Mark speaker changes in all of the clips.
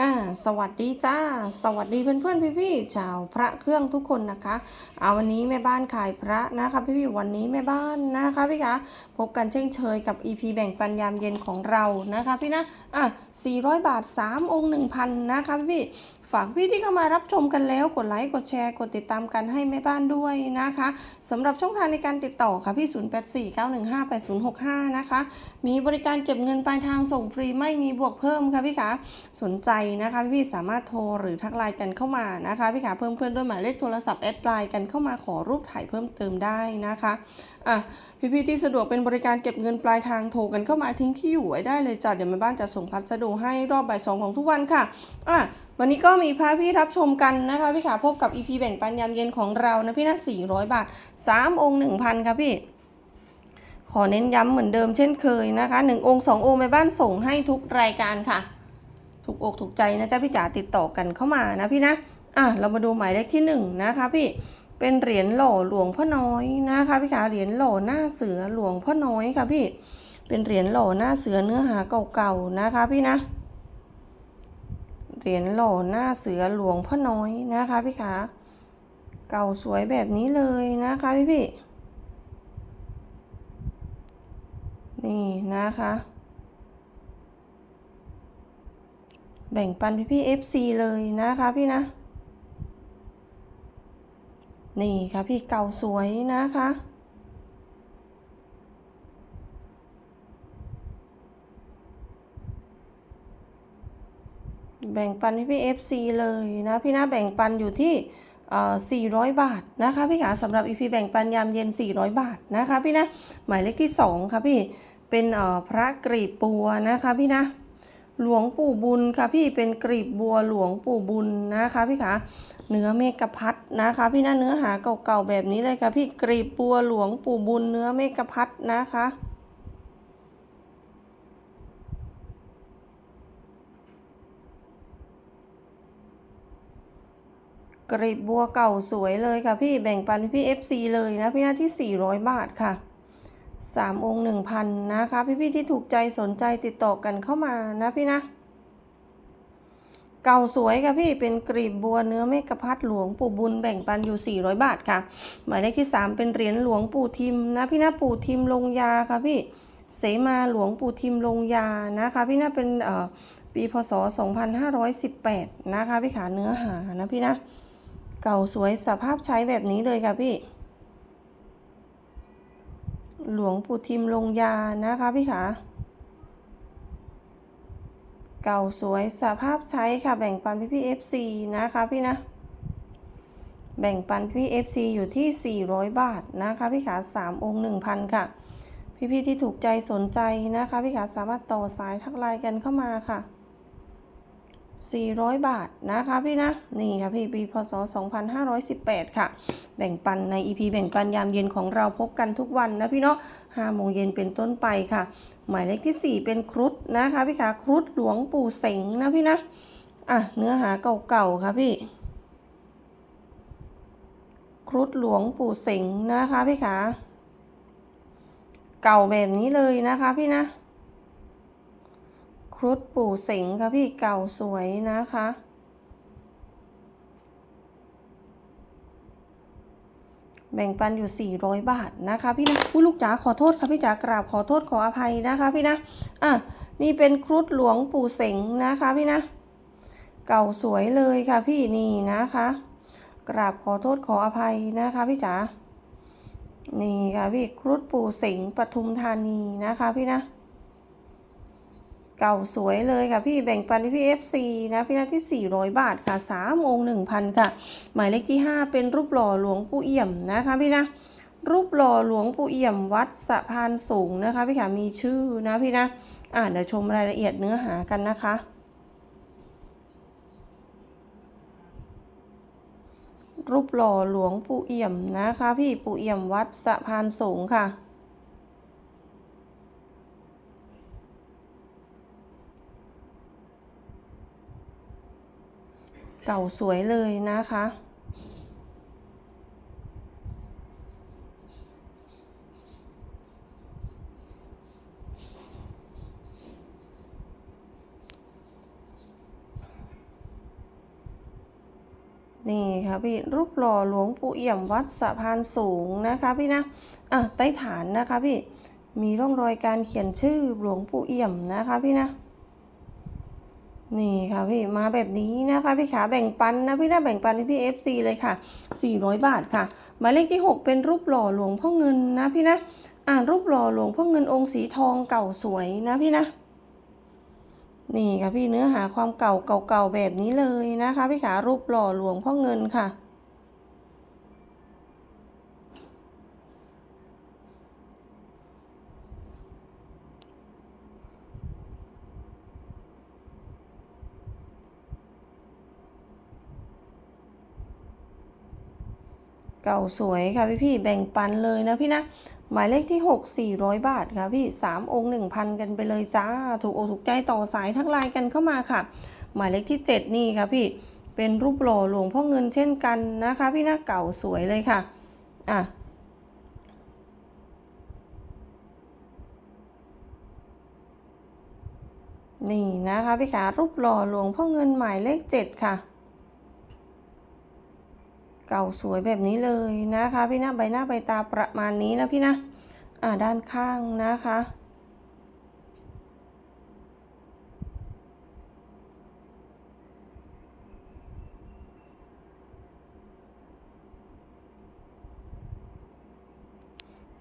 Speaker 1: อ่าสวัสดีจ้า สวัสดีเพื่อนเพื่อนพี่พี่ชาวพระเครื่องทุกคนนะคะเอาวันนี้แม่บ้านขายพระนะคะพี่พี่วันนี้แม่บ้านนะคะพี่คะพบกันเช่นเชยกับ EP แบ่งปันยามเย็นของเรานะคะพี่นะอะ400 บาท 3 องค์ 1,000 นะคะพี่ๆ ฝากพี่ที่เข้ามารับชมกันแล้วกดไลค์กดแชร์กดติดตามกันให้แม่บ้านด้วยนะคะสำหรับช่องทางในการติดต่อค่ะพี่ 0849158065 นะคะ มีบริการเก็บเงินปลายทางส่งฟรีไม่มีบวกเพิ่มค่ะพี่คะสนใจนะคะพี่สามารถโทรหรือทักไลน์กันเข้ามานะคะพี่คะเพิ่มเพื่อนด้วยหมายเลขโทรศัพท์แอดไลน์กันเข้ามาขอรูปถ่ายเพิ่มเติมได้นะคะอะพี่ๆที่สะดวกเป็นบริการเก็บเงินปลายทางโทรกันเข้ามาทิ้งที่อยู่ไว้ได้เลยจ้ะเดี๋ยวแม่บ้านจะส่งพัสดุให้รอบบ่ายสองของทุกวันค่ะอะ วันนี้ก็มีพาพี่รับชมกันนะคะพี่ขาพบกับ EP แบ่งปันยามเย็นของเรานะพี่นะ400บาท3องค์1,000ค่ะพี่ ขอเน้นย้ำเหมือนเดิมเช่นเคยนะคะหนึ่งองค์สององค์แม่บ้านส่งให้ทุกรายการค่ะ ถูกอกถูกใจนะจ๊ะพี่จ๋าติดต่อกันเข้ามานะพี่นะอะเรามาดูหมายเลขที่หนึ่งนะคะพี่เป็นเหรียญหล่อหลวงพ่อน้อยนะคะพี่ขาเหรียญหล่อหน้าเสือหลวงพ่อน้อยค่ะพี่ เป็นเหรียญหล่อหน้าเสือเนื้อหาเก่าๆนะคะพี่นะ เหรียญหล่อหน้าเสือหลวงพ่อน้อยนะคะพี่ขาเก่าสวยแบบนี้เลยนะคะพี่พี่นี่นะคะ แบ่งปันพี่พี่ FC เลยนะคะพี่นะ นี่ค่ะพี่เก่าสวยนะคะ แบ่งปันพี่พี่ FC เลยนะพี่นะแบ่งปันอยู่ที่400 บาทนะคะพี่ขาสำหรับ EP แบ่งปันยามเย็น 400 บาทนะคะพี่นะหมายเลขที่ 2 ค่ะพี่เป็นพระกรีบบัวนะคะพี่นะหลวงปู่บุญค่ะพี่เป็นกรีบบัวหลวงปู่บุญนะคะพี่ขาเนื้อเมกพัดนะคะพี่นะเนื้อหาเก่าๆแบบนี้เลยค่ะพี่กรีบบัวหลวงปู่บุญเนื้อเมกพัดนะคะ กรีบบัวเก่าสวยเลยค่ะพี่แบ่งปันพี่ FC เลยนะพี่หน้าที่ 400 บาทค่ะ 3 องค์ 1,000 นะคะพี่พี่ๆที่ถูกใจสนใจติดต่อกันเข้ามานะพี่นะ เก่าสวยค่ะพี่เป็นกรีบบัวเนื้อเมกพัดหลวงปู่บุญแบ่งปันอยู่ 400 บาทค่ะ หมายเลขที่ 3 เป็นเหรียญหลวงปู่ทิมนะพี่นะปู่ทิมลงยาค่ะพี่เสมาหลวงปู่ทิมลงยานะคะ พี่นะเป็นเอ่อปีพศ 2518 นะคะพี่ขาเนื้อหานะพี่นะ เก่าสวยสภาพใช้แบบนี้เลยค่ะพี่ หลวงปู่ทิมลงยานะคะพี่ขาเก่าสวยสภาพใช้ค่ะแบ่งปันพี่พี่ FC นะคะพี่นะ แบ่งปันพี่ FC อยู่ที่ 400 บาทนะคะพี่ขา3องค์1,000 ค่ะ พี่พี่ที่ถูกใจสนใจนะคะพี่ขาสามารถต่อสายทักไลน์กันเข้ามาค่ะ 400 บาทนะคะพี่นะ นี่ค่ะพี่ปีพศ 2518 ค่ะ แบ่งปันใน EP แบ่งปันยามเย็นของเราพบกันทุกวันนะพี่เนาะ5โมงเย็นเป็นต้นไปค่ะ หมายเลขที่ 4 เป็นครุฑนะคะพี่คะครุฑหลวงปู่เสงนะพี่นะ อะ เนื้อหาเก่าๆค่ะพี่ ครุฑหลวงปู่เสงนะคะพี่คะเก่าแบบนี้เลยนะคะพี่นะ รุฑปู่เสงค่ะพี่เก่าสวยนะคะ แบ่งปันอยู่ 400 บาทนะคะพี่นะผู้ลูกจ๋าขอโทษค่ะพี่จ๋ากราบขอโทษขออภัยนะคะพี่นะอะนี่เป็นครุฑหลวงปู่เสงนะคะพี่นะ เก่าสวยเลยค่ะพี่นี่นะคะ กราบขอโทษขออภัยนะคะพี่จ๋านี่ค่ะพี่ครุฑปู่เสงปทุมธานีนะคะพี่นะ เก่าสวยเลยค่ะพี่แบ่งปันพี่ FC นะพี่นาที่ 400 บาทค่ะ3องค์1,000 ค่ะ หมายเลขที่ 5 เป็นรูปหล่อหลวงปู่เอี่ยมนะคะพี่นะรูปหล่อหลวงปู่เอี่ยมวัดสะพานสูงนะคะพี่ค่ะมีชื่อนะพี่นะอ่าเดี๋ยวชมรายละเอียดเนื้อหากันนะคะรูปหล่อหลวงปู่เอี่ยมนะคะ พี่ปู่เอี่ยมวัดสะพานสูงค่ะ เก่าสวยเลยนะคะ นี่ค่ะพี่รูปหล่อหลวงปู่เอี่ยมวัดสะพานสูงนะคะพี่นะอะใต้ฐานนะคะพี่มีร่องรอยการเขียนชื่อหลวงปู่เอี่ยมนะคะพี่นะ นี่ค่ะพี่มาแบบนี้นะคะพี่ขาแบ่งปันนะพี่นะแบ่งปันให้พี่ FC เลยค่ะ 400 บาทค่ะหมายเลขที่ 6 เป็นรูปหล่อหลวงพ่อเงินนะพี่นะอ่านรูปหล่อหลวงพ่อเงินองค์สีทองเก่าสวยนะพี่นะนี่ค่ะพี่เนื้อหาความเก่าเก่าๆแบบนี้เลยนะคะพี่ขารูปหล่อหลวงพ่อเงินค่ะ เก่าสวยค่ะพี่พี่แบ่งปันเลยนะพี่นะ หมายเลขที่ 6 400 บาทค่ะพี่ 3 องค์ 1,000 กันไปเลยจ้า ถูกอกถูกใจต่อสายทักไลน์กันเข้ามาค่ะ หมายเลขที่ 7 นี่ค่ะพี่ เป็นรูปหล่อหลวงพ่อเงินเช่นกันนะคะ พี่นะเก่าสวยเลยค่ะ อะนี่นะคะพี่ขารูปหล่อหลวงพ่อเงินหมายเลข 7 ค่ะ เก่าสวยแบบนี้เลยนะคะ พี่นะใบหน้าใบตาประมาณนี้นะพี่นะอ่าด้านข้างนะคะ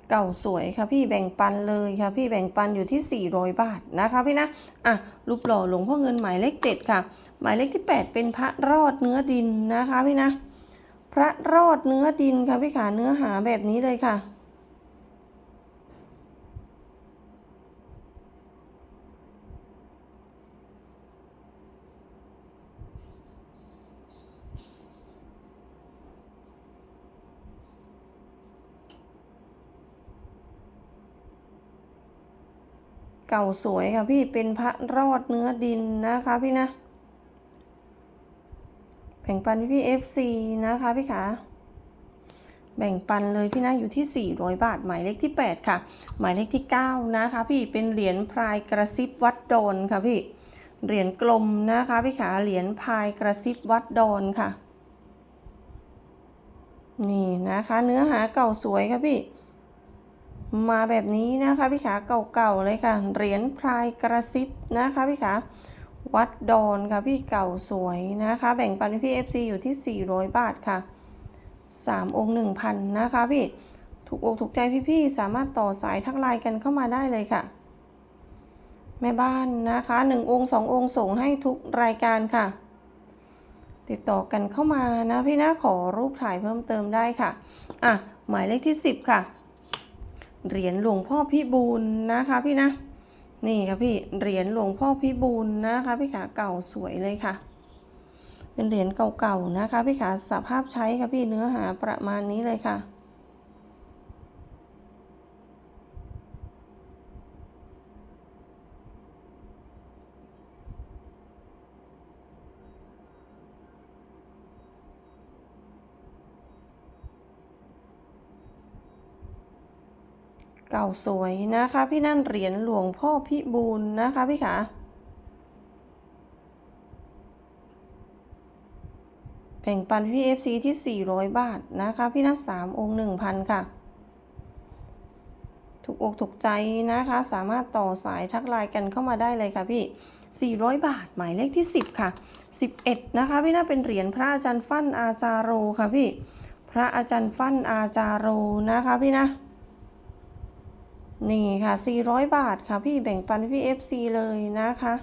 Speaker 1: เก่าสวยค่ะพี่แบ่งปันเลยค่ะพี่แบ่งปันอยู่ที่ 400 บาทนะคะพี่นะอะรูปหล่อหลวงพ่อเงินหมายเลข7ค่ะ หมายเลขที่ 8 เป็นพระรอดเนื้อดินนะคะพี่นะ พระรอดเนื้อดินค่ะพี่ขาเนื้อหาแบบนี้เลยค่ะ เก่าสวยค่ะพี่เป็นพระรอดเนื้อดินนะคะพี่นะ แบ่งปันพี่เอฟซีนะคะพี่ขาแบ่งปันเลยพี่นะอยู่ที่ 400 บาท หมายเลขที่ 8 ค่ะ หมายเลขที่ 9 นะคะ พี่เป็นเหรียญพายกระซิบวัดดอนค่ะพี่เหรียญกลมนะคะพี่ขาเหรียญพายกระซิบวัดดอนค่ะ นี่นะคะ เนื้อหาเก่าสวยค่ะพี่ มาแบบนี้นะคะพี่ขาเก่าๆเลยค่ะเหรียญพายกระซิบนะคะพี่ขา วัดดอนค่ะพี่เก่าสวยนะคะ แบ่งปันพี่ FC อยู่ที่ 400 บาทค่ะ 3 องค์ 1,000 นะคะพี่ ถูกอกถูกใจพี่ๆ สามารถต่อสายทักไลน์กันเข้ามาได้เลยค่ะ แม่บ้านนะคะ 1 องค์ 2 องค์ส่งให้ทุกรายการค่ะ ติดต่อกันเข้ามานะพี่นะขอรูปถ่ายเพิ่มเติมได้ค่ะ อะ หมายเลขที่ 10 ค่ะ เหรียญหลวงพ่อพี่บูลนะคะพี่นะ นี่ค่ะพี่เหรียญหลวงพ่อพิบูลนะคะพี่ขาเก่าสวยเลยค่ะ เป็นเหรียญเก่าๆนะคะพี่ขาสภาพใช้ค่ะพี่เนื้อหาประมาณนี้เลยค่ะ เก่าสวยนะคะ พี่นั่นเหรียญหลวงพ่อพิบูลนะคะพี่ขาแบ่งปันพี่ FC ที่ 400 บาทนะคะ พี่นัท3องค์1,000ค่ะ ถูกอกถูกใจนะคะ สามารถต่อสายทักไลน์กันเข้ามาได้เลยค่ะพี่ 400 บาทหมายเลขที่ 10 ค่ะ 11 นะคะ พี่น่าเป็นเหรียญพระอาจารย์ฟั่นอาจารโรค่ะพี่ พระอาจารย์ฟั่นอาจารโรนะคะพี่นะ นี่ค่ะ 400 บาทค่ะ พี่แบ่งปันพี่ FC เลยนะคะ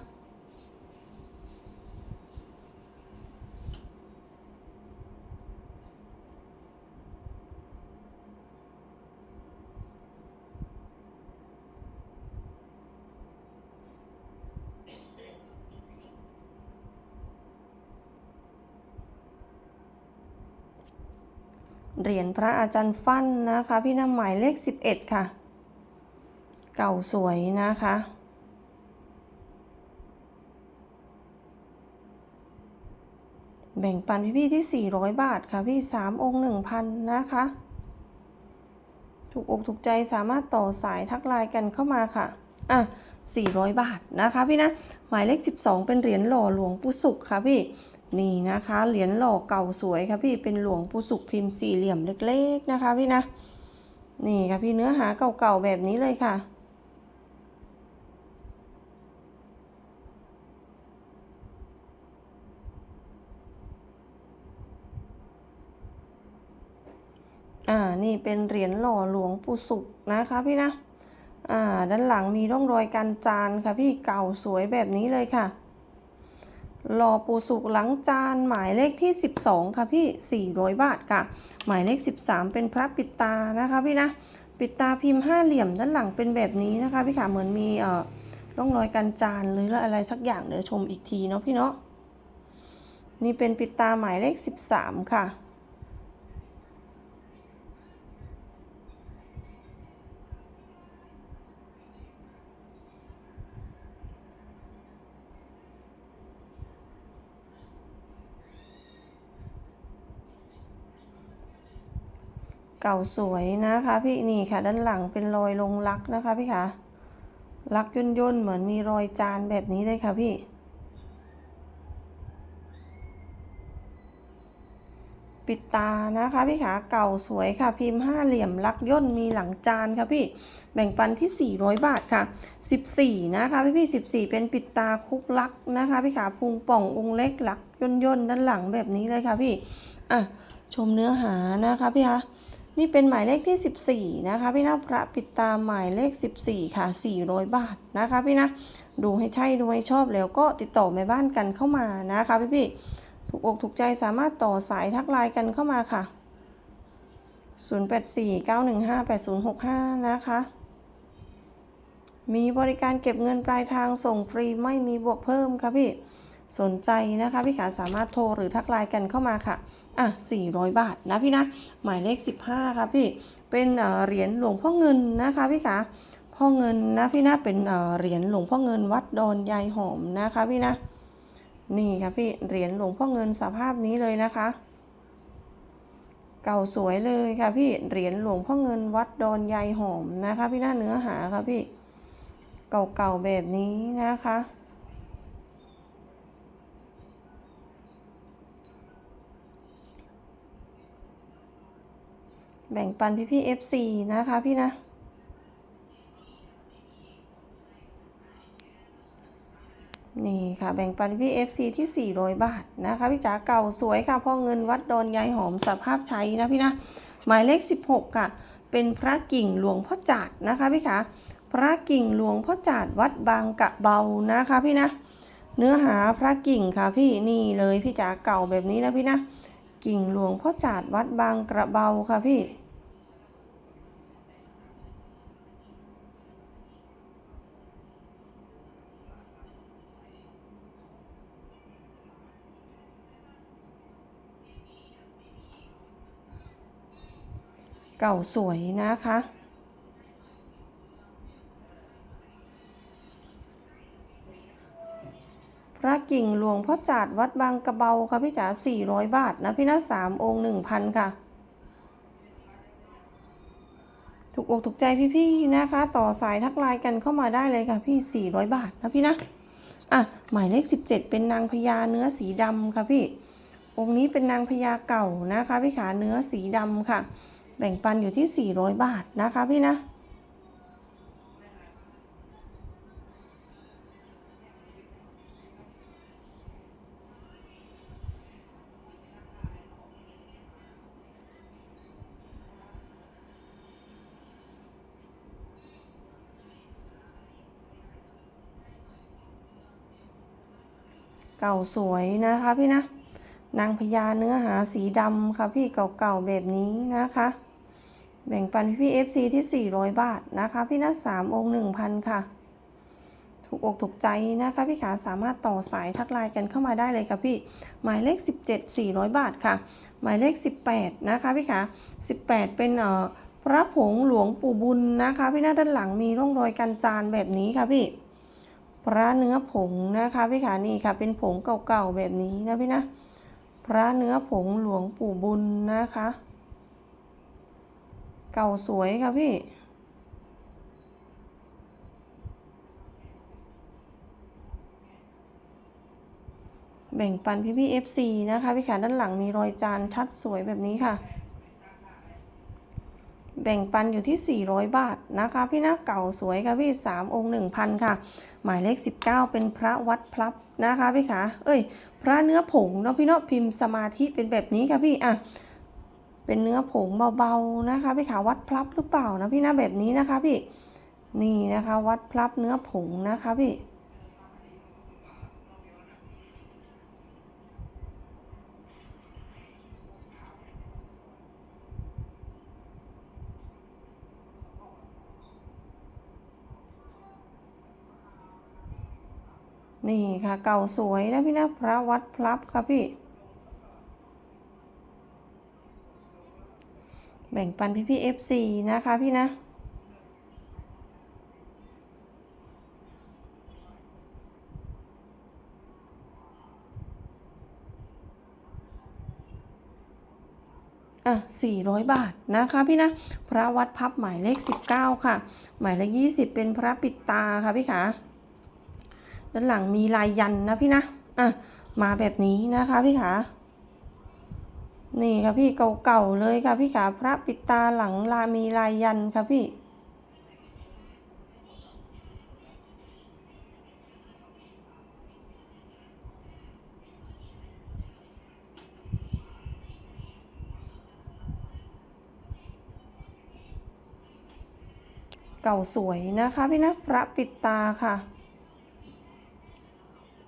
Speaker 1: เหรียญพระอาจารย์ฟั่นนะคะ พี่นำหมายเลข 11 ค่ะ เก่าสวยนะคะ แบ่งปันพี่ๆที่ 400 บาทค่ะพี่ 3 องค์ 1,000 นะคะ ถูกอกถูกใจสามารถต่อสายทักไลน์กันเข้ามาค่ะ อะ 400 บาทนะคะพี่นะ หมายเลข 12 เป็นเหรียญหล่อหลวงปู่สุขค่ะพี่นี่นะคะเหรียญหล่อเก่าสวยค่ะพี่เป็นหลวงปู่สุขพิมพ์สี่เหลี่ยมเล็ก ๆ นะคะพี่นะ นี่ค่ะพี่เนื้อหาเก่าๆแบบนี้เลยค่ะ นี่เป็นเหรียญหล่อหลวงปู่สุขนะคะพี่นะ อ่า ด้านหลังมีร่องรอยการจานค่ะพี่เก่าสวยแบบนี้เลยค่ะ หล่อปู่สุขหลังจานหมายเลขที่ 12 ค่ะพี่ 400 บาทค่ะ หมายเลข 13 เป็นพระปิดตานะคะพี่นะ ปิดตาพิมพ์ห้าเหลี่ยมด้านหลังเป็นแบบนี้นะคะพี่ขาเหมือนมีเอ่อร่องรอยการจานหรืออะไรสักอย่างเดี๋ยวชมอีกทีเนาะพี่เนาะ นี่เป็นปิดตาหมายเลข 13 ค่ะ เก่าสวยนะคะพี่นี่ค่ะ ด้านหลังเป็นรอยลงลักนะคะพี่คะลักย่นย่นเหมือนมีรอยจานแบบนี้เลยค่ะพี่ ปิดตานะคะพี่ขาเก่าสวยค่ะพิมพ์ห้าเหลี่ยมลักย่นมีหลังจานค่ะพี่แบ่งปันที่ 400 บาทค่ะ 14 นะคะพี่พี่ 14 เป็นปิดตาคุกลักนะคะพี่ขาพุงป่ององเล็กลักย่นย่นด้านหลังแบบนี้เลยค่ะพี่อะชมเนื้อหานะคะพี่คะ นี่เป็นหมายเลขที่ 14 นะคะ พี่นะพระปิดตาหมายเลข 14 ค่ะ 400 บาทนะคะ พี่นะดูให้ใช่ดูให้ชอบแล้วก็ติดต่อแม่บ้านกันเข้ามานะคะ พี่พี่ถูกอกถูกใจสามารถต่อสายทักไลน์กันเข้ามาค่ะ 0849158065 นะคะ มีบริการเก็บเงินปลายทางส่งฟรีไม่มีบวกเพิ่มค่ะพี่ สนใจนะคะพี่ขาสามารถโทรหรือทักไลน์กันเข้ามาค่ะ อะ 400 บาทนะพี่นะ หมายเลข 15 ค่ะพี่ เป็นเหรียญหลวงพ่อเงินนะคะพี่ขาพ่อเงินนะพี่นะเป็นเอ่อเหรียญหลวงพ่อเงินวัดดอนยายหอมนะคะพี่นะ นี่ค่ะพี่เหรียญหลวงพ่อเงินสภาพนี้เลยนะคะ เก่าสวยเลยค่ะพี่เหรียญหลวงพ่อเงินวัดดอนยายหอมนะคะ พี่นะเนื้อหาค่ะพี่ เก่าๆแบบนี้นะคะ แบ่งปันพี่พี่ FC นะคะพี่นะ นี่ค่ะแบ่งปันพี่ FC ที่ 400 บาทนะคะพี่จ๋าเก่าสวยค่ะพ่อเงินวัดดอนยายหอมสภาพใช้นะพี่นะ หมายเลข 16 ค่ะ เป็นพระกิ่งหลวงพ่อจาดนะคะพี่คะพระกิ่งหลวงพ่อจาดวัดบางกะเบานะคะพี่นะ เนื้อหาพระกิ่งค่ะพี่นี่เลยพี่จ๋าเก่าแบบนี้นะพี่นะกิ่งหลวงพ่อจาดวัดบางกระเบาค่ะพี่ เก่าสวยนะคะ พระกิ่งหลวงพ่อจาดวัดบางกระเบาค่ะพี่จ๋า400 บาทนะพี่นะสามองค์1,000 ค่ะ ถูกอกถูกใจพี่ๆนะคะ ต่อสายทักไลน์กันเข้ามาได้เลยค่ะพี่ 400 บาทนะพี่นะอะหมายเลข 17 เป็นนางพญาเนื้อสีดำค่ะพี่องค์นี้เป็นนางพญาเก่านะคะพี่ขาเนื้อสีดำค่ะ แบ่งปันอยู่ที่ 400 บาทนะคะพี่นะ เก่าสวยนะคะพี่นะนางพญาเนื้อหาสีดำค่ะพี่เก่าๆแบบนี้นะคะ แบ่งปันพี่ FC ที่ 400 บาทนะคะพี่นะ3องค์1,000ค่ะ ถูกอกถูกใจนะคะพี่ขาสามารถต่อสายทักไลน์กันเข้ามาได้เลยค่ะพี่หมายเลข 17 400 บาทค่ะ หมายเลข 18 นะคะพี่ขา18 เป็นเอ่อพระผงหลวงปู่บุญนะคะ พี่หน้าด้านหลังมีร่องรอยกันจานแบบนี้ค่ะพี่ พระเนื้อผงนะคะพี่ขานี่ค่ะ เป็นผงเก่าๆแบบนี้นะพี่นะพระเนื้อผงหลวงปู่บุญนะคะ เก่าสวยค่ะพี่ แบ่งปันพี่พี่ FC นะคะ พี่ขาด้านหลังมีรอยจานชัดสวยแบบนี้ค่ะ แบ่งปันอยู่ที่ 400 บาทนะคะ พี่นะเก่าสวยค่ะพี่3องค์ 1,000 ค่ะ หมายเลข 19 เป็นพระวัดพลับนะคะพี่ขาเอ้ย พระเนื้อผงเนาะพี่เนาะพิมพ์สมาธิเป็นแบบนี้ค่ะพี่อะ เป็นเนื้อผงเบาๆนะคะ พี่ขาวัดพลับหรือเปล่านะพี่นะแบบนี้นะคะพี่นี่นะคะวัดพลับเนื้อผงนะคะพี่นี่ค่ะเก่าสวยนะพี่นะพระวัดพลับค่ะพี่ แบ่งปันพี่พี่เอฟซีนะคะพี่นะ อะ 400 บาทนะคะพี่นะ พระวัดพับหมายเลข 19 ค่ะ หมายเลข 20 เป็นพระปิดตาค่ะพี่ขาด้านหลังมีลายยันนะพี่นะ อะ มาแบบนี้นะคะพี่ขา นี่ค่ะพี่เก่าๆเลยค่ะพี่ขาพระปิดตาหลังลามีลายยันค่ะพี่ เก่าสวยนะคะพี่นะพระปิดตาค่ะ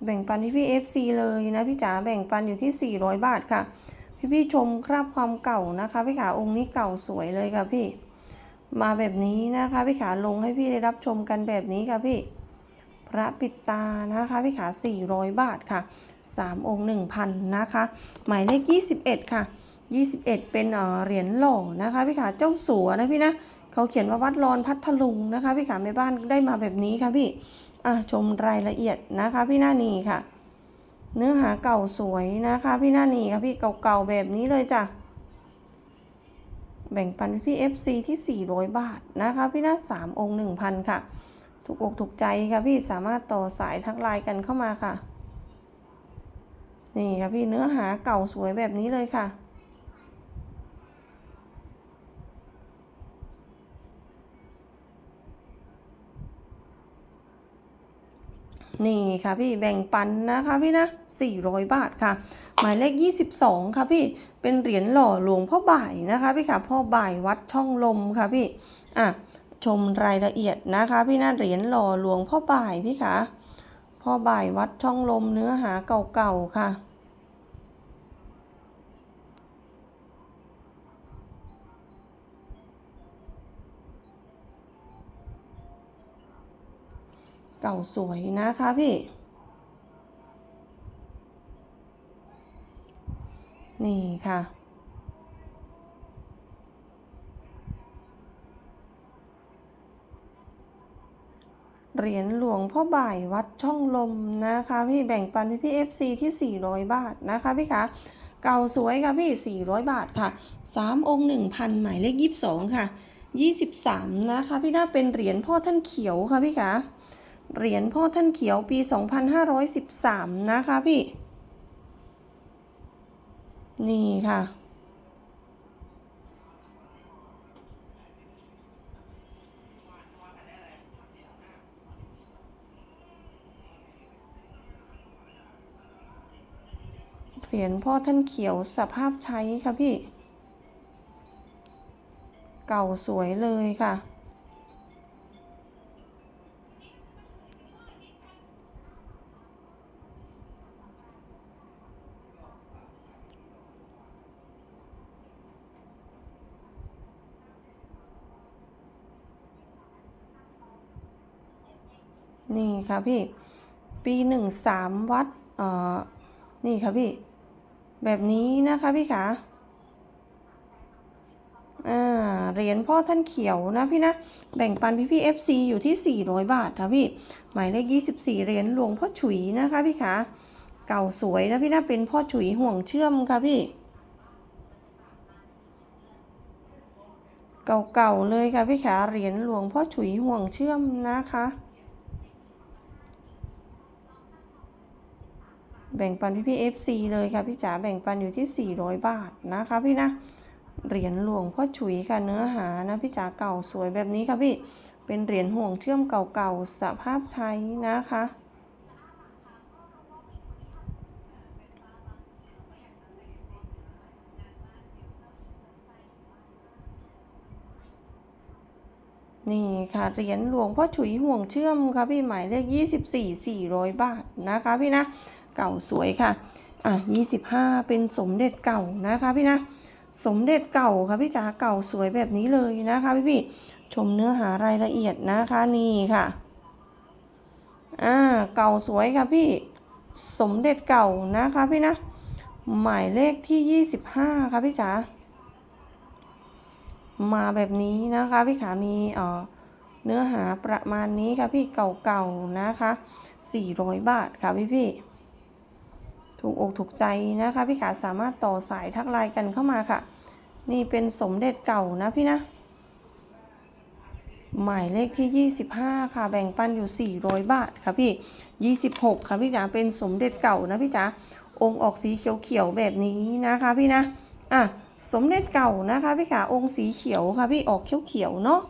Speaker 1: แบ่งปันพี่พี่ FC เลยนะพี่จ๋าแบ่งปันอยู่ที่ 400 บาทค่ะ พี่พี่ชมคราบความเก่านะคะ พี่ขาองค์นี้เก่าสวยเลยค่ะพี่ มาแบบนี้นะคะ พี่ขาลงให้พี่ได้รับชมกันแบบนี้ค่ะพี่ พระปิดตานะคะพี่ขา 400 บาทค่ะ 3 องค์ 1,000 นะคะ หมายเลข 21 ค่ะ 21 เป็นเอ่อเหรียญหล่อนะคะ พี่ขาเจ้าสัวนะพี่นะเขาเขียนว่าวัดรอนพัทลุงนะคะ พี่ขาแม่บ้านได้มาแบบนี้ค่ะพี่ชมรายละเอียดนะคะ พี่หน้านีค่ะ เนื้อหาเก่าสวยนะคะ พี่หน้านีค่ะพี่เก่าๆแบบนี้เลยจ้ะ แบ่งปันพี่ FC ที่ 400 บาทนะคะ พี่หน้า 3 องค์ 1,000 ค่ะ ถูกอกถูกใจค่ะพี่สามารถต่อสายทักไลน์กันเข้ามาค่ะ นี่ค่ะพี่เนื้อหาเก่าสวยแบบนี้เลยค่ะ นี่ค่ะพี่แบ่งปันนะคะพี่นะ400 บาทค่ะ หมายเลข 22 ค่ะพี่เป็นเหรียญหล่อหลวงพ่อบ่ายนะคะพี่ค่ะพ่อบ่ายวัดช่องลมค่ะพี่อะชมรายละเอียดนะคะ พี่นะเหรียญหล่อหลวงพ่อบ่ายพี่ค่ะพ่อบ่ายวัดช่องลมเนื้อหาเก่าๆค่ะ เก่าสวยนะคะพี่ นี่ค่ะ เหรียญหลวงพ่อบ่ายวัดช่องลมนะคะ พี่แบ่งปันพี่พี่ FC ที่ 400 บาทนะคะพี่คะเก่าสวยค่ะพี่ 400 บาทค่ะ 3 องค์ 1,000 หมายเลข 22 ค่ะ 23 นะคะ พี่น่าเป็นเหรียญพ่อท่านเขียวค่ะพี่คะ เหรียญพ่อท่านเขียวปี 2513 นะคะพี่ นี่ค่ะ เหรียญพ่อท่านเขียวสภาพใช้ค่ะพี่ เก่าสวยเลยค่ะ นี่ค่ะพี่ ปีหนึ่งสามวัดเอ่อนี่ค่ะพี่ แบบนี้นะคะพี่ขาอ่าเหรียญพ่อท่านเขียวนะพี่นะ แบ่งปันพี่พี่ FC อยู่ที่ 400 บาทค่ะพี่ หมายเลข 24 เหรียญหลวงพ่อฉุยนะคะพี่ขาเก่าสวยนะพี่นะเป็นพ่อฉุยห่วงเชื่อมค่ะพี่ เก่าๆเลยค่ะพี่ขาเหรียญหลวงพ่อฉุยห่วงเชื่อมนะคะ บ่งบ่งปันพี่พี่ FC เลยค่ะพี่จ๋าแบ่งปันอยู่ที่ 400 บาทนะคะพี่นะเหรียญหลวงพ่อฉุยค่ะเนื้อหานะพี่จ๋าเก่าสวยแบบนี้ค่ะพี่เป็นเหรียญห่วงเชื่อมเก่าๆสภาพใช้นะคะนี่ค่ะเหรียญหลวงพ่อฉุยห่วงเชื่อมค่ะพี่หมายเลข 24 400 บาทนะคะพี่นะ เก่าสวยค่ะ อะ25เป็นสมเด็จเก่านะคะพี่นะ สมเด็จเก่าค่ะพี่จ๋าเก่าสวยแบบนี้เลยนะคะพี่พี่ชมเนื้อหารายละเอียดนะคะนี่ค่ะ อ่าเก่าสวยค่ะพี่ สมเด็จเก่านะคะพี่นะ หมายเลขที่ 25 ค่ะพี่จ๋า มาแบบนี้นะคะพี่ขามีเอ่อเนื้อหาประมาณนี้ค่ะพี่เก่าๆนะคะ 400 บาทค่ะพี่พี่ ถูกอกถูกใจนะคะพี่ขาสามารถต่อสายทักไลน์กันเข้ามาค่ะ นี่เป็นสมเด็จเก่านะพี่นะ หมายเลขที่ 25 ค่ะแบ่งปันอยู่ 400 บาทค่ะพี่ 26 ค่ะพี่จ๋าเป็นสมเด็จเก่านะพี่จ๋าองค์ออกสีเขียวๆแบบนี้นะคะพี่นะอะสมเด็จเก่านะคะพี่ขาองค์สีเขียวค่ะพี่ออกเขียวๆเนาะ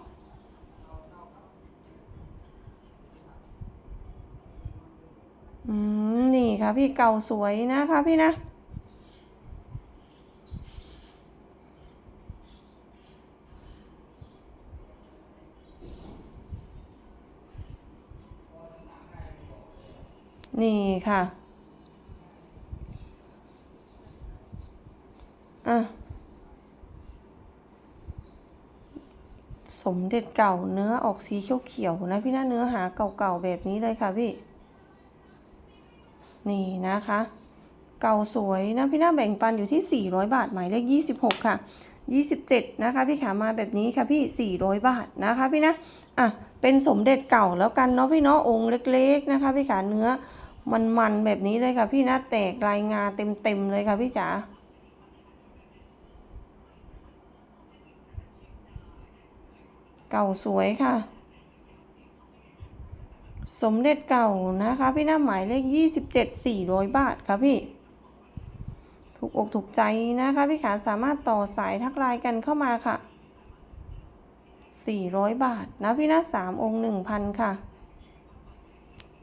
Speaker 1: อืมนี่ค่ะพี่เก่าสวยนะคะพี่นะ นี่ค่ะ อะ สมเด็จเก่าเนื้อออกสีเขียวๆนะพี่นะเนื้อหาเก่าๆแบบนี้เลยค่ะพี่ นี่นะคะ เก่าสวยนะพี่นะแบ่งปันอยู่ที่ 400 บาทหมายเลข 26 ค่ะ 27 นะคะ พี่ขามาแบบนี้ค่ะพี่ 400 บาทนะคะพี่นะอะเป็นสมเด็จเก่าแล้วกันเนาะพี่เนาะองค์เล็กๆนะคะ พี่ขาเนื้อมันๆแบบนี้เลยค่ะพี่นะแตกลายงาเต็มๆเลยค่ะพี่จ๋าเก่าสวยค่ะ สมเด็จเก่านะคะพี่หน้าหมายเลข27 400บาทค่ะพี่ ถูกอกถูกใจนะคะพี่ขาสามารถต่อสายทักไลน์กันเข้ามาค่ะ400บาทนะพี่นะ3องค์1,000ค่ะ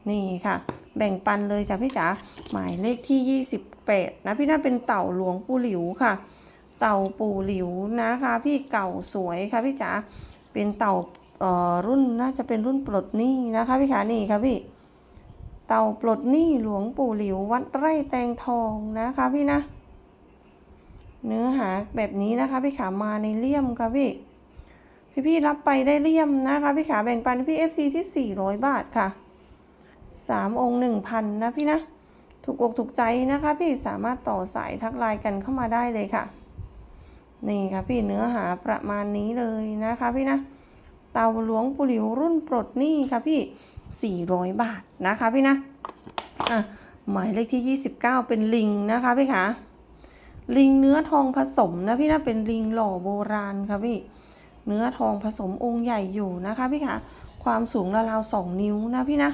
Speaker 1: นี่ค่ะ แบ่งปันเลยจ้ะพี่จ๋าหมายเลขที่28นะพี่น่าเป็นเต่าหลวงปู่หลิวค่ะ เต่าปู่หลิวนะคะ พี่เก่าสวยค่ะพี่จ๋าเป็นเต่า รุ่นน่าจะเป็นรุ่นปลดหนี้นะคะพี่ขานี่ค่ะพี่ เต่าปลดหนี้หลวงปู่หลิววัดไร่แตงทองนะคะพี่นะ เนื้อหาแบบนี้นะคะพี่ขามาในเลี่ยมค่ะพี่ พี่พี่รับไปได้เลี่ยมนะคะพี่ขาแบ่งปันพี่ FC ที่ 400 บาทค่ะ 3 องค์ 1,000 นะพี่นะ ถูกอกถูกใจนะคะพี่สามารถต่อสายทักไลน์กันเข้ามาได้เลยค่ะ นี่ค่ะพี่เนื้อหาประมาณนี้เลยนะคะพี่นะ เตาหลวงปู่หลิวรุ่นปลดหนี้ค่ะพี่ 400 บาทนะคะพี่นะอะหมายเลขที่ 29 เป็นลิงนะคะพี่คะลิงเนื้อทองผสมนะพี่นะเป็นลิงหล่อโบราณค่ะพี่ เนื้อทองผสมองค์ใหญ่อยู่นะคะพี่คะความสูงราวๆ2นิ้วนะพี่นะ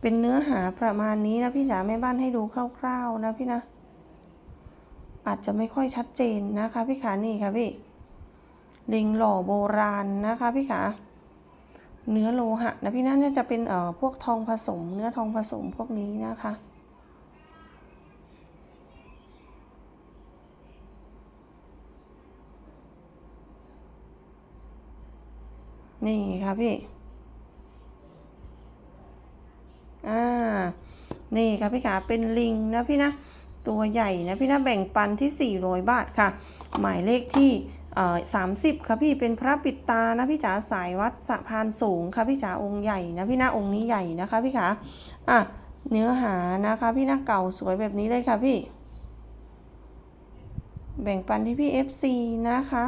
Speaker 1: เป็นเนื้อหาประมาณนี้นะพี่จ๋าแม่บ้านให้ดูคร่าว ๆ นะพี่นะ อาจจะไม่ค่อยชัดเจนนะคะพี่ขานี่ค่ะพี่ ลิงหล่อโบราณนะคะพี่ขาเนื้อโลหะนะพี่น่าจะเป็นเอ่อพวกทองผสม เนื้อทองผสมพวกนี้นะคะนี่ค่ะพี่ อ่า นี่ค่ะพี่ขาเป็นลิงนะพี่นะ ตัวใหญ่นะพี่นะแบ่งปันที่ 400 บาทค่ะ หมายเลขที่ เอ่อ30ค่ะพี่เป็นพระปิดตานะพี่จ๋าสายวัดสะพานสูงค่ะพี่จ๋าองค์ใหญ่นะพี่นะองค์นี้ใหญ่นะคะพี่ขาอะเนื้อหานะคะพี่นะเก่าสวยแบบนี้เลยค่ะพี่ แบ่งปันที่พี่ FC นะคะ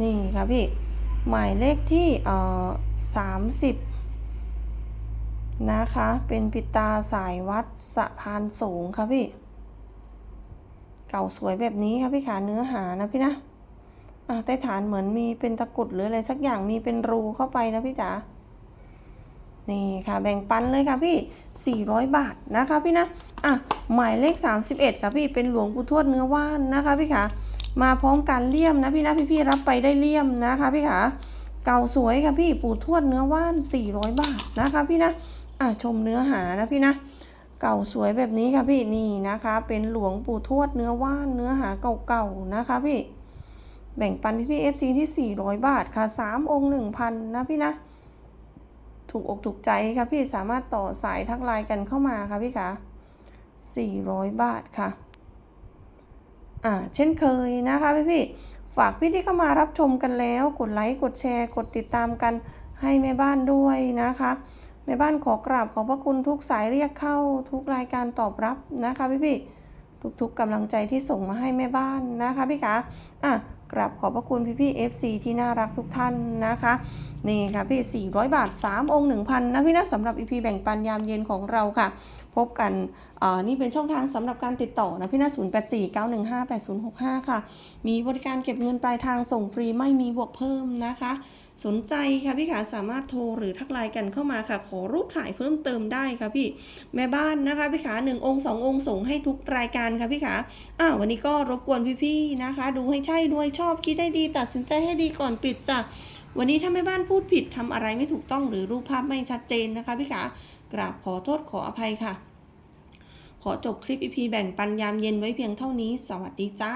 Speaker 1: นี่ค่ะพี่ หมายเลขที่เอ่อสามสิบนะคะ เป็นปิตาสายวัดสะพานสูงค่ะพี่ เก่าสวยแบบนี้ค่ะพี่ขาเนื้อหานะพี่นะอะใต้ฐานเหมือนมีเป็นตะกุดหรืออะไรสักอย่างมีเป็นรูเข้าไปนะพี่จ๋านี่ค่ะแบ่งปันเลยค่ะพี่ 400 บาทนะคะพี่นะ อะ หมายเลข 31 ค่ะพี่เป็นหลวงปู่ทวดเนื้อว่านนะคะพี่ขา มาพร้อมกันเลี่ยมนะพี่นะพี่พี่ๆรับไปได้เลี่ยมนะคะพี่ขาเก่าสวยค่ะพี่ปู่ทวดเนื้อว่าน 400 บาทนะคะพี่นะอะชมเนื้อหานะพี่นะ เก่าสวยแบบนี้ค่ะพี่นี่นะคะ เป็นหลวงปู่ทวดเนื้อว่านเนื้อหาเก่าๆนะคะพี่ แบ่งปันพี่พี่เอฟซีที่ 400 บาทค่ะ 3 องค์ 1,000 นะพี่นะ ถูกอกถูกใจค่ะพี่สามารถต่อสายทักไลน์กันเข้ามาค่ะพี่คะ400 บาทค่ะ อ่าเช่นเคยนะคะพี่พี่ฝากพี่ที่เข้ามารับชมกันแล้ว กดไลค์กดแชร์ กดติดตามกันให้แม่บ้านด้วยนะคะแม่บ้านขอกราบขอบพระคุณทุกสายเรียกเข้าทุกรายการตอบรับนะคะพี่พี่ทุกๆกำลังใจที่ส่งมาให้แม่บ้านนะคะพี่คะอะกราบขอบพระคุณพี่พี่ๆ FC ที่น่ารักทุกท่านนะคะนี่ค่ะพี่400 บาท 3 องค์ 1,000นะพี่นะสำหรับ EP แบ่งปันยามเย็นของเราค่ะ พบกันอ่านี่เป็นช่องทางสำหรับการติดต่อนะพี่นะ0849158065 ค่ะ มีบริการเก็บเงินปลายทางส่งฟรีไม่มีบวกเพิ่มนะคะ สนใจค่ะพี่ขาสามารถโทรหรือทักไลน์กันเข้ามาค่ะ ขอรูปถ่ายเพิ่มเติมได้ค่ะพี่แม่บ้านนะคะพี่ขาหนึ่งองค์สององค์ส่งให้ทุกรายการค่ะพี่ขาอ่าวันนี้ก็รบกวนพี่ๆนะคะ ดูให้ใช่ด้วยชอบคิดให้ดี ตัดสินใจให้ดีก่อนปิดจ้ะวันนี้ถ้าแม่บ้านพูดผิดทำอะไรไม่ถูกต้องหรือรูปภาพไม่ชัดเจนนะคะพี่ขา กราบขอโทษขออภัยค่ะ ขอจบคลิปอีพีแบ่งปันยามเย็นไว้เพียงเท่านี้ สวัสดีจ้า